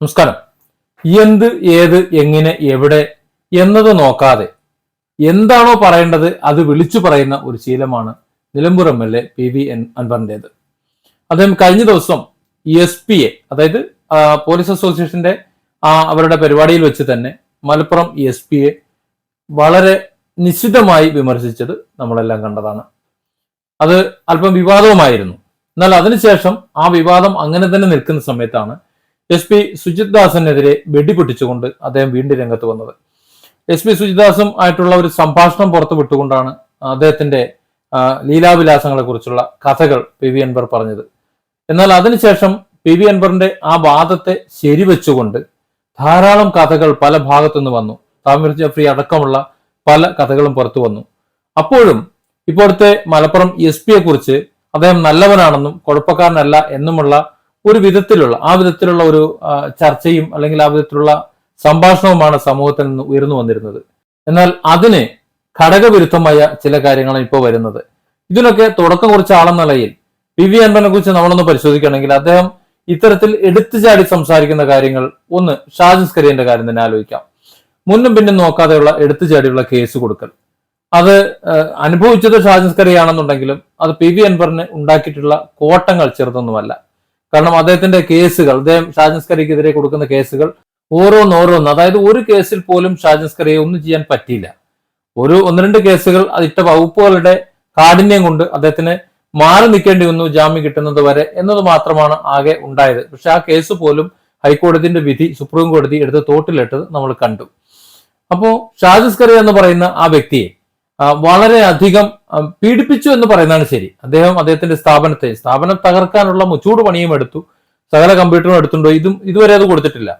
നമസ്കാരം. എന്ത് ഏത് എങ്ങനെ എവിടെ എന്നത് നോക്കാതെ എന്താണോ പറയേണ്ടത് അത് വിളിച്ചു പറയുന്ന ഒരു ശീലമാണ് Nilambur M L A P V N അൻവറിന്റെത്. അദ്ദേഹം കഴിഞ്ഞ ദിവസം എസ് പി എ അതായത് പോലീസ് അസോസിയേഷന്റെ അവരുടെ പരിപാടിയിൽ വെച്ച് തന്നെ മലപ്പുറം എസ് പി എ വളരെ നിശ്ചിതമായി വിമർശിച്ചത് നമ്മളെല്ലാം കണ്ടതാണ്. അത് അല്പം വിവാദവുമായിരുന്നു. എന്നാൽ അതിനുശേഷം ആ വിവാദം അങ്ങനെ തന്നെ നിൽക്കുന്ന സമയത്താണ് എസ് പി സുജിത് ദാസിനെതിരെ വെടിപൊട്ടിച്ചുകൊണ്ട് അദ്ദേഹം വീണ്ടും രംഗത്ത് വന്നത്. എസ് പി സുജിദാസും ആയിട്ടുള്ള ഒരു സംഭാഷണം പുറത്തു വിട്ടുകൊണ്ടാണ് അദ്ദേഹത്തിന്റെ ലീലാവിലാസങ്ങളെ കുറിച്ചുള്ള കഥകൾ പി വി അൻവർ പറഞ്ഞത്. എന്നാൽ അതിനുശേഷം പി വി അൻവറിന്റെ ആ വാദത്തെ ശരിവെച്ചുകൊണ്ട് ധാരാളം കഥകൾ പല ഭാഗത്തുനിന്ന് വന്നു. താമിർ ജഫ്രി അടക്കമുള്ള പല കഥകളും പുറത്തു വന്നു. അപ്പോഴും ഇപ്പോഴത്തെ മലപ്പുറം എസ് പിയെ കുറിച്ച് അദ്ദേഹം നല്ലവനാണെന്നും കുഴപ്പക്കാരനല്ല എന്നുമുള്ള ഒരു വിധത്തിലുള്ള ആ വിധത്തിലുള്ള ഒരു ചർച്ചയും അല്ലെങ്കിൽ ആ വിധത്തിലുള്ള സംഭാഷണവുമാണ് സമൂഹത്തിൽ നിന്ന് ഉയർന്നു വന്നിരുന്നത്. എന്നാൽ അതിന് ഘടകവിരുദ്ധമായ ചില കാര്യങ്ങളാണ് ഇപ്പോൾ വരുന്നത്. ഇതിനൊക്കെ തുടക്കം കുറിച്ച ആളെന്ന നിലയിൽ പി വി അൻപനെ കുറിച്ച് നമ്മളൊന്ന് പരിശോധിക്കുകയാണെങ്കിൽ അദ്ദേഹം ഇത്തരത്തിൽ എടുത്തുചാടി സംസാരിക്കുന്ന കാര്യങ്ങൾ ഒന്ന് ഷാജിസ് കരിയന്റെ കാര്യം തന്നെ ആലോചിക്കാം. മുന്നും പിന്നും നോക്കാതെയുള്ള എടുത്തുചാടിയുള്ള കേസ് കൊടുക്കൽ. അത് അനുഭവിച്ചത് ഷാജിസ് കരിയാണെന്നുണ്ടെങ്കിലും അത് പി വി അൻപറിന് ഉണ്ടാക്കിയിട്ടുള്ള കോട്ടങ്ങൾ ചെറുതൊന്നുമല്ല. കാരണം അദ്ദേഹത്തിന്റെ കേസുകൾ അദ്ദേഹം ഷാജൻസ്കറിക്കെതിരെ കൊടുക്കുന്ന കേസുകൾ ഓരോന്നോരോന്ന് അതായത് ഒരു കേസിൽ പോലും ഷാജൻസ്കറിയെ ഒന്നും ചെയ്യാൻ പറ്റിയില്ല. ഒരു ഒന്ന് രണ്ട് കേസുകൾ അതിട്ട വകുപ്പുകളുടെ കാഠിന്യം കൊണ്ട് അദ്ദേഹത്തിന് മാറി നിൽക്കേണ്ടി വന്നു ജാമ്യം കിട്ടുന്നത് വരെ എന്നത് മാത്രമാണ് ആകെ ഉണ്ടായത്. പക്ഷെ ആ കേസ് പോലും ഹൈക്കോടതിന്റെ വിധി സുപ്രീം കോടതി എടുത്ത് തോട്ടിലിട്ടത് നമ്മൾ കണ്ടു. അപ്പോ ഷാജിസ്കറി എന്ന് പറയുന്ന ആ വ്യക്തിയെ വളരെയധികം പീഡിപ്പിച്ചു എന്ന് പറയുന്നതാണ് ശരി. അദ്ദേഹം അദ്ദേഹത്തിന്റെ സ്ഥാപനത്തെ സ്ഥാപനം തകർക്കാനുള്ള മുച്ചൂട് പണിയും എടുത്തു. സകല കമ്പ്യൂട്ടറും എടുത്തുണ്ടോ? ഇതും ഇതുവരെ അത് കൊടുത്തിട്ടില്ല.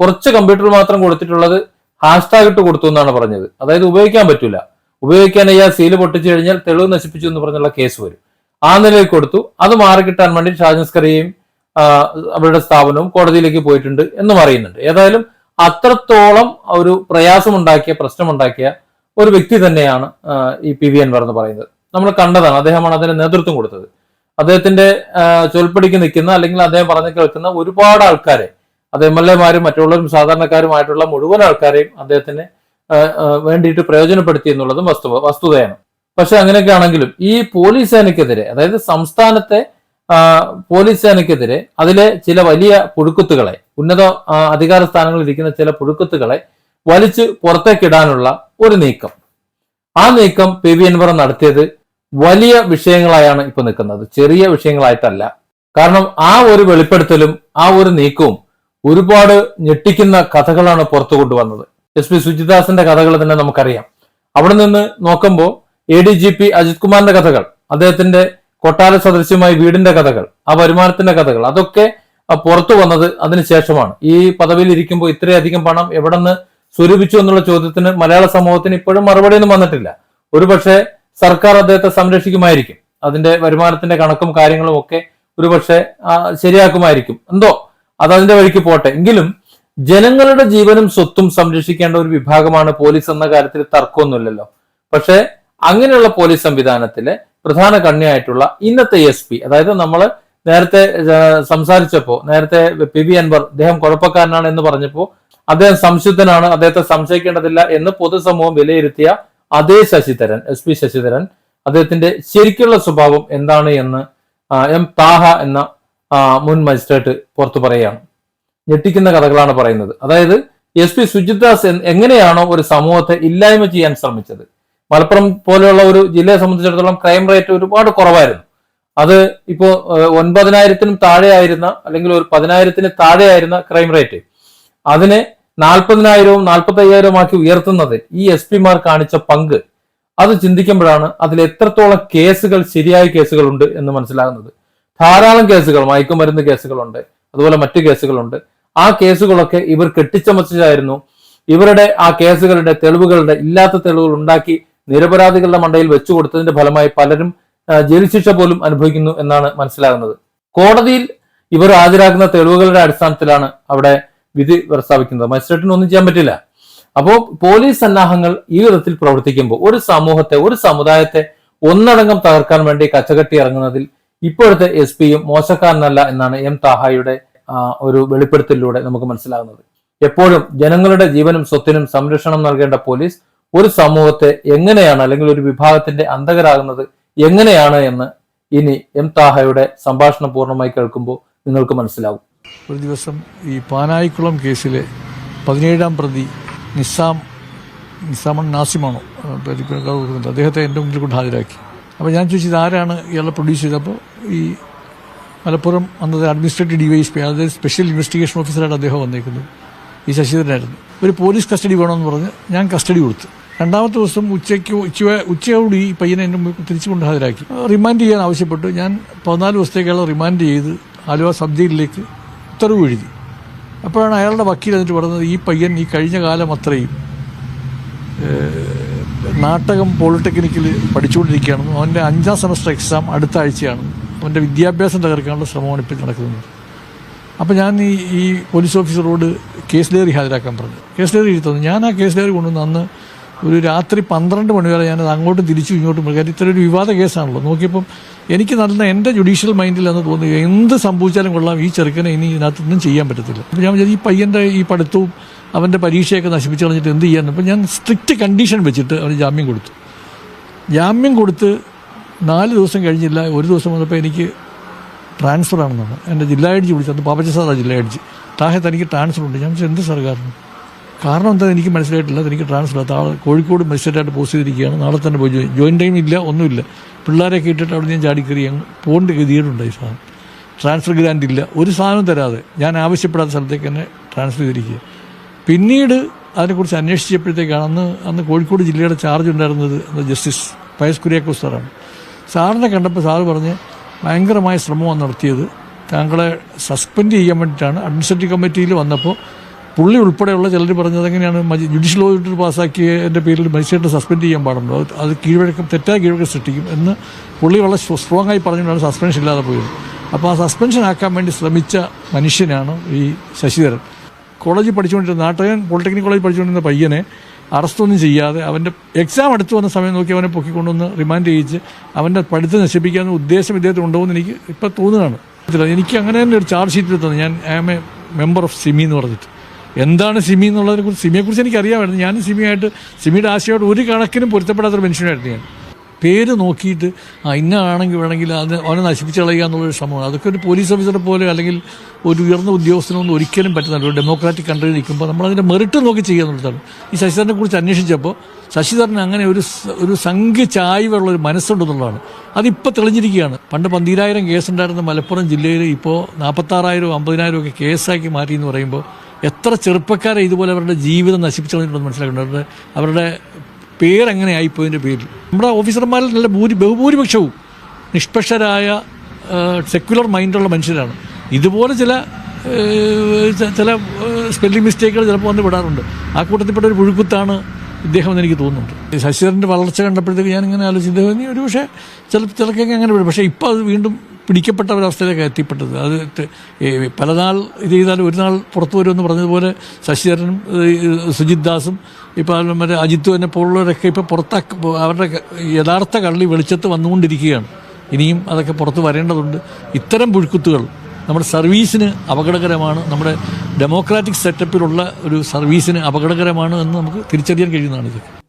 കുറച്ച് കമ്പ്യൂട്ടർ മാത്രം കൊടുത്തിട്ടുള്ളത് ഹാഷ്ടാഗ് ഇട്ട് കൊടുത്തു എന്നാണ് പറഞ്ഞത്. അതായത് ഉപയോഗിക്കാൻ പറ്റൂല. ഉപയോഗിക്കാൻ അയ്യാ സീൽ പൊട്ടിച്ചു കഴിഞ്ഞാൽ തെളിവ് നശിപ്പിച്ചു എന്ന് പറഞ്ഞുള്ള കേസ് വരും. ആ നിലയിൽ കൊടുത്തു. അത് മാറിക്കിട്ടാൻ വേണ്ടി ഷാജൻസ്കറിയെയും അവരുടെ സ്ഥാപനവും കോടതിയിലേക്ക് പോയിട്ടുണ്ട് എന്നും അറിയുന്നുണ്ട്. ഏതായാലും അത്രത്തോളം ഒരു പ്രയാസമുണ്ടാക്കിയ പ്രശ്നമുണ്ടാക്കിയ ഒരു വ്യക്തി തന്നെയാണ് ഈ പി വി അൻവർ എന്ന് പറയുന്നത്. നമ്മൾ കണ്ടതാണ് അദ്ദേഹമാണ് അതിന് നേതൃത്വം കൊടുത്തത്. അദ്ദേഹത്തിന്റെ ചൊൽപ്പടിക്ക് നിൽക്കുന്ന അല്ലെങ്കിൽ അദ്ദേഹം പറഞ്ഞു കേൾക്കുന്ന ഒരുപാട് ആൾക്കാരെ അത് എം എൽ എമാരും മറ്റുള്ളവരും സാധാരണക്കാരുമായിട്ടുള്ള മുഴുവൻ ആൾക്കാരെയും അദ്ദേഹത്തിന് വേണ്ടിയിട്ട് പ്രയോജനപ്പെടുത്തി എന്നുള്ളതും വസ്തു വസ്തുതയാണ്. പക്ഷെ അങ്ങനെയൊക്കെ ആണെങ്കിലും ഈ പോലീസ് സേനയ്ക്കെതിരെ അതായത് സംസ്ഥാനത്തെ പോലീസ് സേനയ്ക്കെതിരെ അതിലെ ചില വലിയ പുഴുക്കുത്തുകളെ ഉന്നത അധികാര സ്ഥാനങ്ങളിൽ ഇരിക്കുന്ന ചില പുഴുക്കുത്തുകളെ വലിച്ചു പുറത്തേക്കിടാനുള്ള ഒരു നീക്കം. ആ നീക്കം പി വി അൻവർ നടത്തിയത് വലിയ വിഷയങ്ങളായാണ് ഇപ്പൊ നിൽക്കുന്നത്. ചെറിയ വിഷയങ്ങളായിട്ടല്ല. കാരണം ആ ഒരു വെളിപ്പെടുത്തലും ആ ഒരു നീക്കവും ഒരുപാട് ഞെട്ടിക്കുന്ന കഥകളാണ് പുറത്തു കൊണ്ടുവന്നത്. എസ് പി സുജിദാസിന്റെ കഥകൾ തന്നെ നമുക്കറിയാം. അവിടെ നിന്ന് നോക്കുമ്പോൾ A D G P Ajith കുമാറിന്റെ കഥകൾ അദ്ദേഹത്തിന്റെ കൊട്ടാര സദൃശ്യമായി വീടിന്റെ കഥകൾ ആ വരുമാനത്തിന്റെ കഥകൾ അതൊക്കെ പുറത്തു വന്നത് അതിനുശേഷമാണ് ഈ പദവിയിൽ ഇരിക്കുമ്പോൾ ഇത്രയധികം പണം എവിടെ നിന്ന് സ്വരൂപിച്ചു എന്നുള്ള ചോദ്യത്തിന് മലയാള സമൂഹത്തിന് ഇപ്പോഴും മറുപടി ഒന്നും വന്നിട്ടില്ല. ഒരുപക്ഷെ സർക്കാർ അദ്ദേഹത്തെ സംരക്ഷിക്കുമായിരിക്കും. അതിന്റെ വരുമാനത്തിന്റെ കണക്കും കാര്യങ്ങളും ഒക്കെ ഒരുപക്ഷെ ശരിയാക്കുമായിരിക്കും. എന്തോ അത് അതിന്റെ വഴിക്ക് പോട്ടെ. എങ്കിലും ജനങ്ങളുടെ ജീവനും സ്വത്തും സംരക്ഷിക്കേണ്ട ഒരു വിഭാഗമാണ് പോലീസ് എന്ന കാര്യത്തിൽ തർക്കമൊന്നുമില്ലല്ലോ. പക്ഷെ അങ്ങനെയുള്ള പോലീസ് സംവിധാനത്തിലെ പ്രധാന കണ്ണിയായിട്ടുള്ള ഇന്നത്തെ എസ് പി അതായത് നമ്മൾ നേരത്തെ സംസാരിച്ചപ്പോ നേരത്തെ പി വി അൻവർ അദ്ദേഹം കുഴപ്പക്കാരനാണ് എന്ന് പറഞ്ഞപ്പോ അദ്ദേഹം സംശുദ്ധനാണ് അദ്ദേഹത്തെ സംശയിക്കേണ്ടതില്ല എന്ന് പൊതുസമൂഹം വിലയിരുത്തിയ അതേ ശശിധരൻ എസ് പി ശശിധരൻ അദ്ദേഹത്തിന്റെ ശരിക്കുള്ള സ്വഭാവം എന്താണ് എന്ന് എം താഹ എന്ന മുൻ മജിസ്ട്രേറ്റ് പുറത്തു പറയുകയാണ്. ഞെട്ടിക്കുന്ന കഥകളാണ് പറയുന്നത്. അതായത് എസ് പി സുജിത് ദാസ് എങ്ങനെയാണോ ഒരു സമൂഹത്തെ ഇല്ലായ്മ ചെയ്യാൻ ശ്രമിച്ചത്. മലപ്പുറം പോലെയുള്ള ഒരു ജില്ലയെ സംബന്ധിച്ചിടത്തോളം ക്രൈം റേറ്റ് ഒരുപാട് കുറവായിരുന്നു. അത് ഇപ്പോ ഒൻപതിനായിരത്തിനും ഒൻപതിനായിരത്തിനും താഴെയായിരുന്ന അല്ലെങ്കിൽ ഒരു പതിനായിരത്തിന് താഴെയായിരുന്ന ക്രൈം റേറ്റ്. അതിനെ നാൽപ്പതിനായിരവും നാൽപ്പത്തി അയ്യായിരവും ആക്കി ഉയർത്തുന്നത് ഈ എസ് പിമാർ കാണിച്ച പങ്ക്. അത് ചിന്തിക്കുമ്പോഴാണ് അതിൽ എത്രത്തോളം കേസുകൾ ശരിയായ കേസുകളുണ്ട് എന്ന് മനസ്സിലാകുന്നത്. ധാരാളം കേസുകൾ മയക്കുമരുന്ന് കേസുകളുണ്ട് അതുപോലെ മറ്റു കേസുകളുണ്ട്. ആ കേസുകളൊക്കെ ഇവർ കെട്ടിച്ചമച്ചതായിരുന്നു. ഇവരുടെ ആ കേസുകളുടെ തെളിവുകളുടെ ഇല്ലാത്ത തെളിവുകൾ ഉണ്ടാക്കി നിരപരാധികളുടെ മണ്ടയിൽ വെച്ചു കൊടുത്തതിന്റെ ഫലമായി പലരും ജയിൽ ശിക്ഷ പോലും അനുഭവിക്കുന്നു എന്നാണ് മനസ്സിലാകുന്നത്. കോടതിയിൽ ഇവർ ഹാജരാക്കുന്ന തെളിവുകളുടെ അടിസ്ഥാനത്തിലാണ് അവിടെ വിധി പ്രസ്താവിക്കുന്നത്. മജിസ്ട്രേറ്റിന് ഒന്നും ചെയ്യാൻ പറ്റില്ല. അപ്പോൾ പോലീസ് സന്നാഹങ്ങൾ ഈ വിധത്തിൽ പ്രവർത്തിക്കുമ്പോൾ ഒരു സമൂഹത്തെ ഒരു സമുദായത്തെ ഒന്നടങ്കം തകർക്കാൻ വേണ്ടി കച്ചകെട്ടി ഇറങ്ങുന്നതിൽ ഇപ്പോഴത്തെ എസ് പിയും മോശക്കാരനല്ല എന്നാണ് എം താഹായുടെ ഒരു വെളിപ്പെടുത്തലിലൂടെ നമുക്ക് മനസ്സിലാകുന്നത്. എപ്പോഴും ജനങ്ങളുടെ ജീവനും സ്വത്തിനും സംരക്ഷണം നൽകേണ്ട പോലീസ് ഒരു സമൂഹത്തെ എങ്ങനെയാണ് അല്ലെങ്കിൽ ഒരു വിഭാഗത്തിന്റെ അന്തകരാകുന്നത് എങ്ങനെയാണ് എന്ന് ഇനി എം താഹയുടെ സംഭാഷണം പൂർണമായി കേൾക്കുമ്പോൾ നിങ്ങൾക്ക് മനസ്സിലാകും ഒരു ദിവസം ഈ പാനായിക്കുളം കേസിലെ പതിനേഴാം പ്രതി നിസാം നിസാമൺ നാസിമാണോ. അദ്ദേഹത്തെ എന്റെ മുന്നിൽ കൊണ്ട് ഹാജരാക്കി. അപ്പോൾ ഞാൻ ചോദിച്ചത് ആരാണ് ഇയാളെ പ്രൊഡ്യൂസ് ചെയ്തപ്പോൾ ഈ മലപ്പുറം അന്നത്തെ administrative D Y S P അതായത് സ്പെഷ്യൽ ഇൻവെസ്റ്റിഗേഷൻ ഓഫീസറായിട്ട് അദ്ദേഹം വന്നേക്കുന്നത് ഈ ശശിധരനായിരുന്നു. ഒരു പോലീസ് കസ്റ്റഡി വേണമെന്ന് പറഞ്ഞ് ഞാൻ കസ്റ്റഡി കൊടുത്തു. രണ്ടാമത്തെ ദിവസം ഉച്ചയ്ക്ക് ഉച്ച ഉച്ചയോട് ഈ പയ്യനെ എന്നെ തിരിച്ചു കൊണ്ട് ഹാജരാക്കി. റിമാൻഡ് ചെയ്യാൻ ആവശ്യപ്പെട്ടു. ഞാൻ പതിനാല് ദിവസത്തേക്കുള്ള റിമാൻഡ് ചെയ്ത് ആലുവ സബ് ജയിലിലേക്ക് ഉത്തരവ് എഴുതി. അപ്പോഴാണ് അയാളുടെ വക്കീൽ എന്നിട്ട് പറഞ്ഞത് ഈ പയ്യൻ ഈ കഴിഞ്ഞ കാലം അത്രയും നാട്ടകം പോളിടെക്നിക്കിൽ പഠിച്ചുകൊണ്ടിരിക്കുകയാണെന്നും അവന്റെ അഞ്ചാം സെമസ്റ്റർ എക്സാം അടുത്ത ആഴ്ചയാണെന്നും അവന്റെ വിദ്യാഭ്യാസം തകർക്കാനുള്ള ശ്രമമാണ് ഇപ്പോൾ നടക്കുന്നത്. അപ്പോൾ ഞാൻ ഈ ഈ പോലീസ് ഓഫീസറോട് കേസ് ഡയറി ഹാജരാക്കാൻ പറഞ്ഞു. കേസ് ഡയറി എഴുതി തന്നു. ഞാൻ ആ കേസ് ഡയറി കൊണ്ടുവന്ന് അന്ന് ഒരു രാത്രി പന്ത്രണ്ട് മണി വരെ ഞാനത് അങ്ങോട്ടും തിരിച്ചു ഇങ്ങോട്ടും. കാര്യം ഇത്ര ഒരു വിവാദ കേസാണല്ലോ. നോക്കിയപ്പം എനിക്ക് നടന്ന എന്റെ ജുഡീഷ്യൽ മൈൻഡിൽ എന്ന് തോന്നുക എന്ത് സംഭവിച്ചാലും കൊള്ളാം ഈ ചെറുക്കനെ ഇനി ഇതിനകത്തൊന്നും ചെയ്യാൻ പറ്റത്തില്ല. അപ്പം ഞാൻ വിചാരിച്ചു ഈ പയ്യന്റെ ഈ പഠിത്തവും അവന്റെ പരീക്ഷയൊക്കെ നശിപ്പിച്ച് കളഞ്ഞിട്ട് എന്ത് ചെയ്യാൻ അപ്പം ഞാൻ സ്ട്രിക്റ്റ് കണ്ടീഷൻ വെച്ചിട്ട് അവന് ജാമ്യം കൊടുത്തു. ജാമ്യം കൊടുത്ത് നാല് ദിവസം കഴിഞ്ഞില്ല. ഒരു ദിവസം വന്നപ്പോൾ എനിക്ക് ട്രാൻസ്ഫർ ആണെന്നാണ്. എന്റെ ജില്ലാ എഡ്ജി വിളിച്ചത് പാപ്പച്ച സാറാണ് ജില്ലാ എഡ്ജി താഹെ തനിക്ക് ട്രാൻസ്ഫർ ഉണ്ട്. ഞാൻ എന്ത് സാർ കാരണം എന്താ എനിക്ക് മനസ്സിലായിട്ടില്ല. എനിക്ക് ട്രാൻസ്ഫർ താഴെ കോഴിക്കോട് മജിസ്ട്രേറ്റായിട്ട് പോസ്റ്റ് ചെയ്തിരിക്കുകയാണ്. നാളെ തന്നെ പോയി ജോയിൻ ജോയിൻ ടൈം ഇല്ല ഒന്നുമില്ല. പിള്ളേരെയൊക്കെ ഇട്ടിട്ട് അവിടെ ഞാൻ ചാടിക്കറി പോകേണ്ട ഗതികേടുണ്ടായി സാധനം. ട്രാൻസ്ഫർ ഗ്രാൻഡ് ഇല്ല. ഒരു സാധനം തരാതെ ഞാൻ ആവശ്യപ്പെടാത്ത സ്ഥലത്തേക്ക് തന്നെ ട്രാൻസ്ഫർ ചെയ്തിരിക്കുക പിന്നീട് അതിനെക്കുറിച്ച് അന്വേഷിച്ചപ്പോഴത്തേക്കാണ് അന്ന് അന്ന് കോഴിക്കോട് ജില്ലയുടെ ചാർജ് ഉണ്ടായിരുന്നത് അന്ന് ജസ്റ്റിസ് പയസ് കുര്യാക്കോസ് സാറാണ്. സാറിനെ കണ്ടപ്പോൾ സാറ് പറഞ്ഞ് ഭയങ്കരമായ ശ്രമമാണ് നടത്തിയത്. താങ്കളെ സസ്പെൻഡ് ചെയ്യാൻ വേണ്ടിയിട്ടാണ്. അഡ്മിനിസ്ട്രേറ്റീവ് കമ്മിറ്റിയിൽ വന്നപ്പോൾ പുള്ളി ഉൾപ്പെടെയുള്ള ചിലർ പറഞ്ഞത് എങ്ങനെയാണ് ജുഡീഷ്യൽ ഓഡിറ്റർ പാസ്സാക്കിയതിന്റെ പേരിൽ മജിസ്ട്രേറ്റ് സസ്പെൻഡ് ചെയ്യാൻ പാടുണ്ടോ? അത് കീഴ്വഴക്കം തെറ്റായ കീഴ്വഴക്കം സൃഷ്ടിക്കും എന്ന് പുള്ളി വളരെ സ്ട്രോങ് ആയി പറഞ്ഞുകൊണ്ടാണ് സസ്പെൻഷൻ ഇല്ലാതെ പോയത്. അപ്പോൾ ആ സസ്പെൻഷൻ ആക്കാൻ വേണ്ടി ശ്രമിച്ച മനുഷ്യനാണ് ഈ ശശിധരൻ. കോളേജിൽ പഠിച്ചുകൊണ്ടിരുന്ന നാട്ടകൻ പോളിടെക്നിക് കോളേജിൽ പഠിച്ചുകൊണ്ടിരുന്ന പയ്യനെ അറസ്റ്റൊന്നും ചെയ്യാതെ അവന്റെ എക്സാം അടുത്ത് വന്ന സമയം നോക്കി അവനെ പൊക്കിക്കൊണ്ടുവന്ന് റിമാൻഡ് ചെയ്യിച്ച് അവന്റെ പഠിത്തം നശിപ്പിക്കാമെന്ന ഉദ്ദേശം ഇദ്ദേഹത്തിന് ഉണ്ടോയെന്ന് എനിക്ക് ഇപ്പം തോന്നുകയാണ്. എനിക്ക് അങ്ങനെ തന്നെ ഒരു ചാർജ് ഷീറ്റിൽ തന്നെ. ഞാൻ I am a member of SIMI എന്ന് പറഞ്ഞിട്ട്. എന്താണ് സിമി എന്നുള്ളതിനെ കുറിച്ച് എനിക്ക് അറിയാമായിരുന്നു ഞാൻ സിമിയായിട്ട് സിമിയുടെ ആശയമായിട്ട് ഒരു കണക്കിനും പൊരുത്തപ്പെടാത്തൊരു മനുഷ്യനായിരുന്നു ഞാൻ. പേര് നോക്കിയിട്ട് ആ ഇന്ന ആണെങ്കിൽ വേണമെങ്കിൽ അത് അവനെ നശിപ്പിച്ച് കളയുക എന്നുള്ളൊരു ശ്രമമാണ്. അതൊക്കെ ഒരു പോലീസ് ഓഫീസറെ പോലെ അല്ലെങ്കിൽ ഒരു ഉയർന്ന ഉദ്യോഗസ്ഥനൊന്നും ഒരിക്കലും പറ്റുന്നില്ല ഒരു ഡെമോക്രാറ്റിക് കൺട്രി നിൽക്കുമ്പോൾ നമ്മൾ അതിന്റെ മെറിറ്റ് നോക്കി ചെയ്യുക എന്നുള്ളതാണ്. ഈ ശശിധരനെ കുറിച്ച് അന്വേഷിച്ചപ്പോൾ ശശിധരൻ അങ്ങനെ ഒരു ഒരു സംഖ്യ ചായ്വുള്ള ഒരു മനസ്സുണ്ടെന്നുള്ളതാണ് അതിപ്പോൾ തെളിഞ്ഞിരിക്കുകയാണ്. പണ്ട് പന്തിരായിരം കേസുണ്ടായിരുന്ന മലപ്പുറം ജില്ലയിൽ ഇപ്പോൾ നാൽപ്പത്താറായിരം അമ്പതിനായിരം ഒക്കെ കേസാക്കി മാറ്റി എന്ന് പറയുമ്പോൾ എത്ര ചെറുപ്പക്കാരെ ഇതുപോലെ അവരുടെ ജീവിതം നശിപ്പിച്ചു കളഞ്ഞിട്ടുണ്ടെന്ന് മനസ്സിലാക്കുന്നുണ്ട് അവരുടെ പേരെങ്ങനെ ആയിപ്പോയതിന്റെ പേരിൽ. നമ്മുടെ ഓഫീസർമാരിൽ നല്ല ഭൂരി ബഹുഭൂരിപക്ഷവും നിഷ്പക്ഷരായ സെക്യുലർ മൈൻഡുള്ള മനുഷ്യരാണ്. ഇതുപോലെ ചില ചില സ്പെല്ലിംഗ് മിസ്റ്റേക്കുകൾ ചിലപ്പോൾ വന്ന് വിടാറുണ്ട്. ആ കൂട്ടത്തിൽപ്പെട്ട ഒരു പുഴുക്കുത്താണ് ഇദ്ദേഹം എന്ന് എനിക്ക് തോന്നുന്നുണ്ട്. ശശിധരന്റെ വളർച്ച കണ്ടപ്പോഴത്തേക്ക് ഇങ്ങനെ ആലോചിച്ചു ഇദ്ദേഹം ഒരു പക്ഷേ ചില ചിലക്കൊക്കെ അങ്ങനെ വിടും പക്ഷേ ഇപ്പോൾ അത് വീണ്ടും പിടിക്കപ്പെട്ട ഒരവസ്ഥയിലേക്ക് എത്തിപ്പെട്ടത്. അത് പലനാൾ ഇത് ചെയ്താൽ ഒരു നാൾ പുറത്തു വരുമെന്ന് പറഞ്ഞതുപോലെ ശശിധരനും സുജിത് ദാസും ഇപ്പോൾ മറ്റേ അജിത്തു എന്നെ പോലുള്ളവരൊക്കെ ഇപ്പോൾ പുറത്താക്ക അവരുടെ യഥാർത്ഥ കള്ളി വെളിച്ചത്ത് വന്നുകൊണ്ടിരിക്കുകയാണ്. ഇനിയും അതൊക്കെ പുറത്ത് വരേണ്ടതുണ്ട്. ഇത്തരം പുഴുക്കുത്തുകൾ നമ്മുടെ സർവീസിന് അപകടകരമാണ്. നമ്മുടെ ഡെമോക്രാറ്റിക് സെറ്റപ്പിലുള്ള ഒരു സർവീസിന് അപകടകരമാണ് എന്ന് നമുക്ക് തിരിച്ചറിയാൻ കഴിയുന്നതാണ്